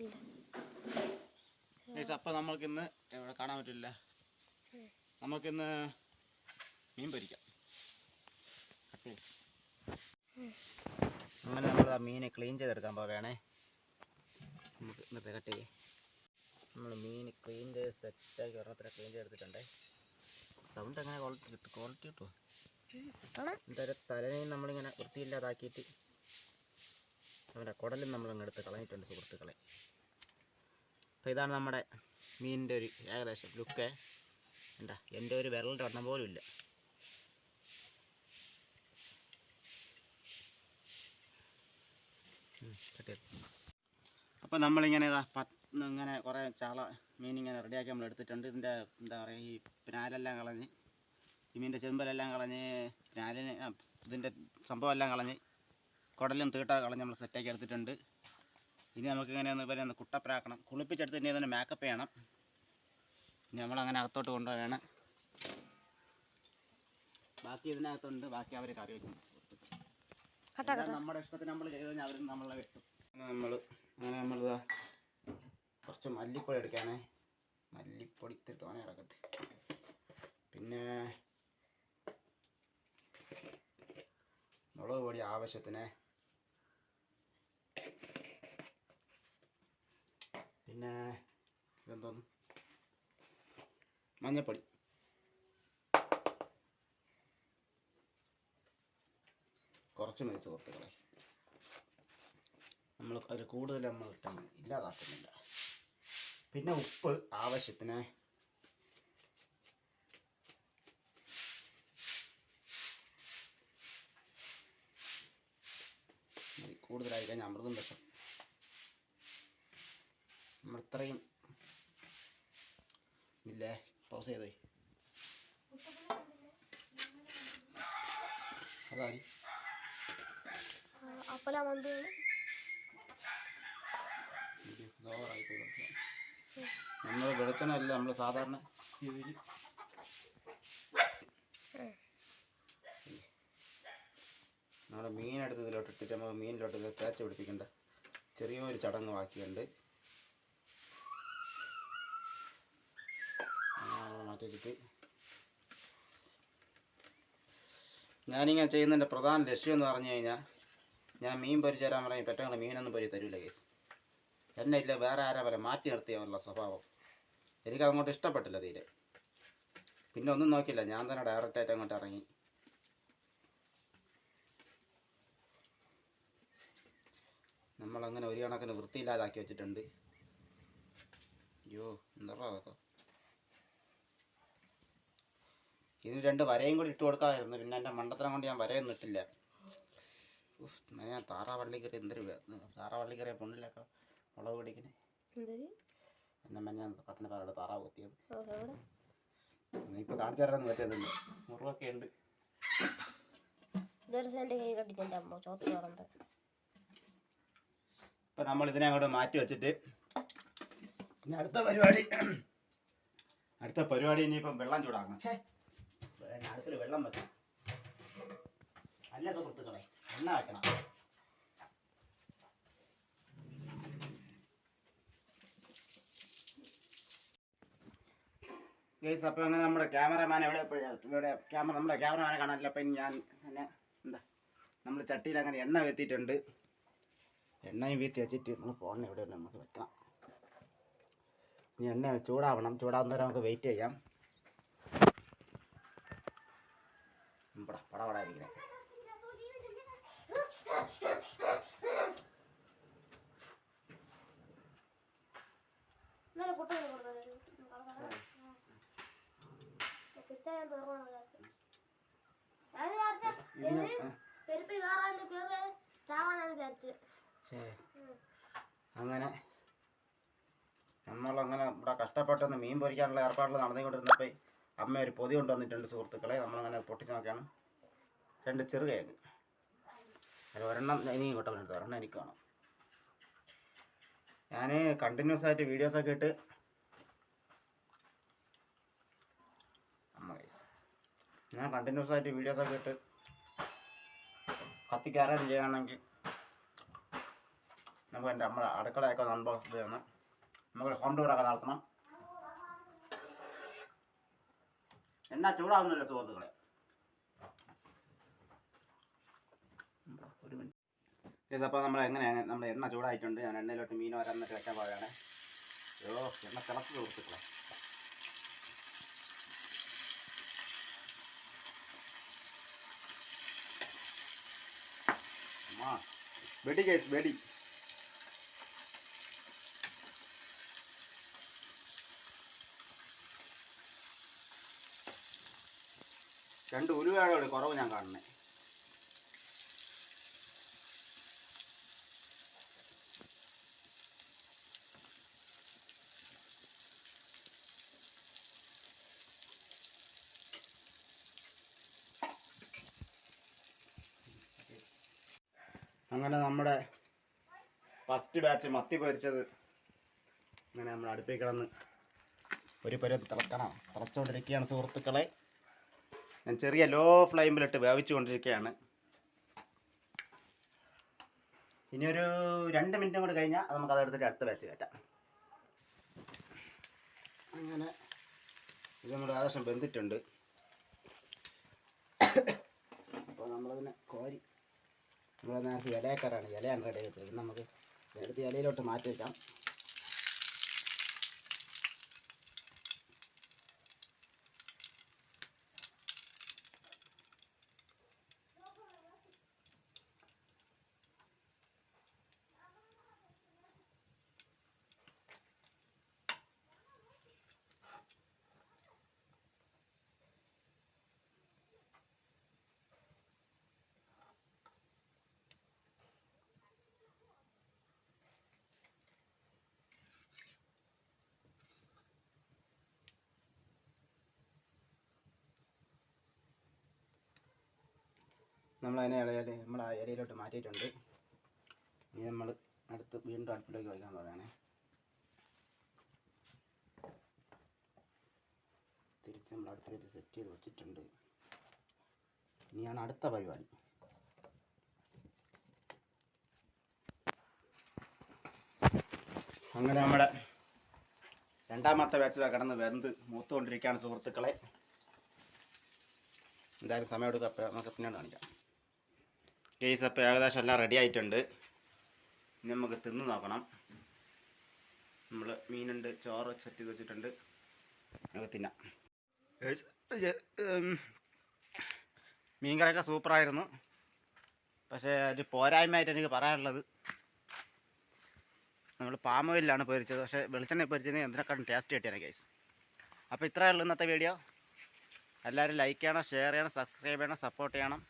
ഇല്ല നമ്മൾക്ക് ഇന്ന് ഇവിടെ കാണാൻ പറ്റില്ല. നമുക്കിന്ന് മീൻ പൊരിക്കാം. അങ്ങനെ നമ്മൾ ആ മീനെ ക്ലീൻ ചെയ്തെടുക്കാൻ പോവുകയാണേ. നമുക്ക് ഇന്നത്തെ കട്ട് ചെയ്യേ. നമ്മൾ മീൻ ക്ലീൻ ചെയ്ത് സെറ്റാക്കി ഒരെണ്ണത്തിനെ ക്ലീൻ ചെയ്തെടുത്തിട്ടുണ്ടേ. സൗണ്ട് അങ്ങനെ ക്വാളിറ്റി കിട്ടും ക്വാളിറ്റി കിട്ടുമോ എന്തായാലും തലേനെയും നമ്മളിങ്ങനെ വൃത്തിയില്ലാതാക്കിയിട്ട് അവന്റെ കുടലും നമ്മളങ്ങ് എടുത്ത് കളഞ്ഞിട്ടുണ്ട് സുഹൃത്തുക്കളെ. അപ്പോൾ ഇതാണ് നമ്മുടെ മീനിന്റെ ഒരു ഏകദേശം ലുക്ക്. എന്താ എന്റെ ഒരു വിരലിന്റെ എണ്ണം പോലും ഇല്ല. അപ്പോൾ നമ്മളിങ്ങനെ ഇതാ ഇങ്ങനെ കുറേ ചാള മീൻ ഇങ്ങനെ റെഡിയാക്കി നമ്മൾ എടുത്തിട്ടുണ്ട്. ഇതിന്റെ എന്താ പറയുക ഈ പിനാലെല്ലാം കളഞ്ഞ് ഈ മീനിന്റെ ചെമ്പലെല്ലാം കളഞ്ഞ് പിനാലിന് ഇതിന്റെ സംഭവം എല്ലാം കളഞ്ഞ് കുടലും തീട്ട കളഞ്ഞ് നമ്മൾ സെറ്റാക്കി എടുത്തിട്ടുണ്ട്. ഇനി നമുക്ക് ഇങ്ങനെ ഇവരെ ഒന്ന് കുട്ടപ്പരാക്കണം. കുളിപ്പിച്ചെടുത്ത് ഇനി അതിനെ മേക്കപ്പ് ചെയ്യണം. ഇനി നമ്മളങ്ങനെ അകത്തോട്ട് കൊണ്ടുപോകണം ബാക്കി ഇതിനകത്തുണ്ട്. ബാക്കി അവർ കറി വയ്ക്കും നമ്മുടെ ഇഷ്ടത്തിന് നമ്മൾ ചെയ്ത് കഴിഞ്ഞാൽ അവർ നമ്മളെ വെട്ടും. നമ്മൾ അങ്ങനെ നമ്മൾ കുറച്ച് മല്ലിപ്പൊടി എടുക്കാനേ. മല്ലിപ്പൊടി ഇത്തിരി തോനെ ഇറക്കട്ടെ പിന്നെ മുളക് പൊടി ആവശ്യത്തിന് പിന്നെ ഇതെന്തോന്ന്? മഞ്ഞപ്പൊടി. കുറച്ച് മതി സുഹൃത്തുക്കളെ നമ്മൾ ഒരു കൂടുതൽ നമ്മൾ ഇട്ടാൽ ഇല്ലാതാക്കുന്നില്ല. പിന്നെ ഉപ്പ് ആവശ്യത്തിന്. മതി. കൂടുതലായി കഴിഞ്ഞാൽ അമൃതും വിഷം. നമ്മൾ ഇത്രയും ഇല്ലേ? പൗസ് ചെയ്തേ. അതായി അപ്പല നമ്മൾ വെളിച്ചെണ്ണ അല്ല നമ്മൾ സാധാരണ നമ്മൾ മീനെടുത്ത് ഇതിലോട്ട് ഇട്ടിട്ട് നമ്മൾ മീനിലോട്ട് തേച്ച് പിടിപ്പിക്കേണ്ട. ചെറിയൊരു ചടങ്ങ് ബാക്കിയുണ്ട്. അങ്ങനെ നമ്മൾ മാറ്റി വെച്ചിട്ട് ഞാനിങ്ങനെ ചെയ്യുന്നതിന്റെ പ്രധാന ലക്ഷ്യം എന്ന് പറഞ്ഞു കഴിഞ്ഞാൽ ഞാൻ മീൻ പൊരിച്ചു തരാൻ പറയും പെട്ടെന്ന് മീനൊന്നും പൊരി തരൂല കേസ് എന്നെ ഇല്ല വേറെ ആരാ പറയാം? മാറ്റി നിർത്തിയാവുള്ള സ്വഭാവം. എനിക്ക് അങ്ങോട്ട് ഇഷ്ടപ്പെട്ടില്ല തീരെ. പിന്നെ ഒന്നും നോക്കില്ല ഞാൻ തന്നെ ഡയറക്റ്റായിട്ട് അങ്ങോട്ട് ഇറങ്ങി. നമ്മളങ്ങനെ ഒരു കണക്കിന് വൃത്തിയില്ലാതാക്കി വെച്ചിട്ടുണ്ട്. അയ്യോ എന്താ അതൊക്കെ? ഇതിന് രണ്ട് വരയും കൂടി ഇട്ട് കൊടുക്കാമായിരുന്നു. പിന്നെ എന്റെ മണ്ടത്തരം കൊണ്ട് ഞാൻ വരയൊന്നും ഇട്ടില്ല. ഞാൻ താറാവള്ളി കയറി എന്തൊരു താറാവള്ളി കയറിയ പൊണ്ണിലൊക്കെ മുളക് പിടിക്കണേ. എന്നെ ഞാൻ പട്ടണ പാറയുടെ താറാവ് കുത്തിയത്. ഇപ്പൊ കാണിച്ചു തരാമെന്ന് പറ്റിയതില്ല മുറിവൊക്കെ ഉണ്ട്. ഇപ്പൊ നമ്മൾ ഇതിനെ അങ്ങോട്ട് മാറ്റി വെച്ചിട്ട് ഇനി അടുത്ത പരിപാടി. അടുത്ത പരിപാടി ഇനിയിപ്പം വെള്ളം ചൂടാക്കണം. ഛേ. അടുപ്പിൽ വെള്ളം വെക്കണം. അല്ല സുഹൃത്തുക്കളെ എണ്ണ വെക്കണം. ഗൈസ് അപ്പോൾ അങ്ങനെ നമ്മുടെ ക്യാമറമാൻ എവിടെ? ഇവിടെ ക്യാമറ നമ്മുടെ ക്യാമറമാനെ കാണാനില്ല. അപ്പം ഞാൻ അങ്ങനെ എന്താ നമ്മൾ ചട്ടിയിൽ അങ്ങനെ എണ്ണ വെത്തിയിട്ടുണ്ട്. എണ്ണയും വീത്തി വെച്ചിട്ട് നമ്മൾ ഫോണിന് എവിടെ നമുക്ക് വെക്കാം. ഇനി എണ്ണ ചൂടാവണം. ചൂടാവുന്നവരെ നമുക്ക് വെയിറ്റ് ചെയ്യാം. പട പടപടായിരിക്കണേ അങ്ങനെ നമ്മളങ്ങനെ ഇവിടെ കഷ്ടപ്പെട്ടൊന്ന് മീൻ പൊരിക്കാനുള്ള ഏർപ്പാടുകൾ നടന്നുകൊണ്ടിരുന്നപ്പോൾ അമ്മ ഒരു പൊതി കൊണ്ടുവന്നിട്ടുണ്ട് സുഹൃത്തുക്കളെ. നമ്മളങ്ങനെ പൊട്ടിച്ച് നോക്കിയാണ്. രണ്ട് ചെറുകയാണ് അതിൽ ഒരെണ്ണം ഇനിയും കൊണ്ടുവന്നിട്ട് ഒരെണ്ണം എനിക്ക് വേണം ഞാൻ കണ്ടിന്യൂസ് ആയിട്ട് വീഡിയോസൊക്കെ ഇട്ട് ഞാൻ കണ്ടിന്യൂസ് ആയിട്ട് വീഡിയോസൊക്കെ ഇട്ട് കത്തിക്കാരം ചെയ്യുകയാണെങ്കിൽ നമുക്ക് എന്റെ നമ്മുടെ അടുക്കളയൊക്കെ അൺബോക്സ് ചെയ്യണം നമുക്ക് ഹോം ടൂറൊക്കെ നടത്തണം. എന്നാ ചൂടാവുന്നില്ല സുഹൃത്തുക്കളെ. ഒരു മിനിറ്റ്. യെസ് അപ്പോൾ നമ്മൾ എങ്ങനെയാണ് നമ്മൾ എണ്ണ ചൂടായിട്ടുണ്ട്. ഞാൻ എണ്ണയിലോട്ട് മീൻ വരാന്നൊക്കെ വെക്കാൻ പോയാണ് ഓ എണ്ണ തിളച്ച് സുഹൃത്തുക്കളെ. വെടി കേസ് വെടി. രണ്ട് ഉലുവയുടെ കുറവ് ഞാൻ കാണുന്നേ? അങ്ങനെ നമ്മുടെ ഫസ്റ്റ് ബാച്ച് മത്തി പൊരിച്ചത് അങ്ങനെ നമ്മൾ അടുപ്പിൽ ഒരു പരുവത്ത് തിളക്കണം. തിളച്ചുകൊണ്ടിരിക്കുകയാണ് സുഹൃത്തുക്കളെ. ഞാൻ ചെറിയ ലോ ഫ്ലെയിമിലിട്ട് വേവിച്ചു കൊണ്ടിരിക്കുകയാണ് ഇനി ഒരു രണ്ട് മിനിറ്റും കൂടി കഴിഞ്ഞാൽ നമുക്ക് അതെടുത്തിട്ട് അടുത്ത ബാച്ച് കയറ്റാം. അങ്ങനെ ഇത് നമ്മുടെ ആദർശം ബന്ധിട്ടുണ്ട് അപ്പോൾ നമ്മളതിനെ കോരി നമ്മൾ നേരത്തെ ഇലയക്കാരാണ് ഇലയാണ് റെഡി ചെയ്തത് നമുക്ക് നേരത്തെ ഇലയിലോട്ട് മാറ്റി വയ്ക്കാം നമ്മൾ അതിനെ ഇളയാൽ നമ്മൾ ആ ഇലയിലോട്ട് മാറ്റിയിട്ടുണ്ട്. ഇനി നമ്മൾ അടുത്ത് വീണ്ടും അടുപ്പിലേക്ക് വയ്ക്കാൻ പോവുകയാണേ. തിരിച്ച് നമ്മൾ അടുപ്പിലേക്ക് സെറ്റ് ചെയ്ത് വെച്ചിട്ടുണ്ട്. ഇനിയാണ് അടുത്ത പരിപാടി. അങ്ങനെ നമ്മുടെ രണ്ടാമത്തെ ബാച്ചിൽ കിടന്ന് വെന്ത് മൂത്തുകൊണ്ടിരിക്കുകയാണ് സുഹൃത്തുക്കളെ. എന്തായാലും സമയം എടുക്കുക നമുക്ക് പിന്നീട് കാണിക്കാം. കേസ് അപ്പോൾ ഏകദേശം എല്ലാം റെഡി ആയിട്ടുണ്ട്. ഇനി നമുക്ക് തിന്ന് നോക്കണം. നമ്മൾ മീനുണ്ട് ചോറ് സെറ്റ് വെച്ചിട്ടുണ്ട്. നമുക്ക് തിന്നാം. മീൻകറിയൊക്കെ മീൻ കറിയൊക്കെ സൂപ്പറായിരുന്നു. പക്ഷേ ഒരു പോരായ്മയായിട്ട് എനിക്ക് പറയാനുള്ളത്. നമ്മൾ പാം ഓയിലാണ് പൊരിച്ചത്. പക്ഷേ വെളിച്ചെണ്ണ പൊരിച്ചതിന് എന്തിനേക്കാളും ടേസ്റ്റ് കിട്ടിയാണ് കേസ് അപ്പോൾ ഇത്രയേ ഉള്ളൂ ഇന്നത്തെ വീഡിയോ എല്ലാവരും ലൈക്ക് ചെയ്യണം ഷെയർ ചെയ്യണം സബ്സ്ക്രൈബ് ചെയ്യണം സപ്പോർട്ട് ചെയ്യണം.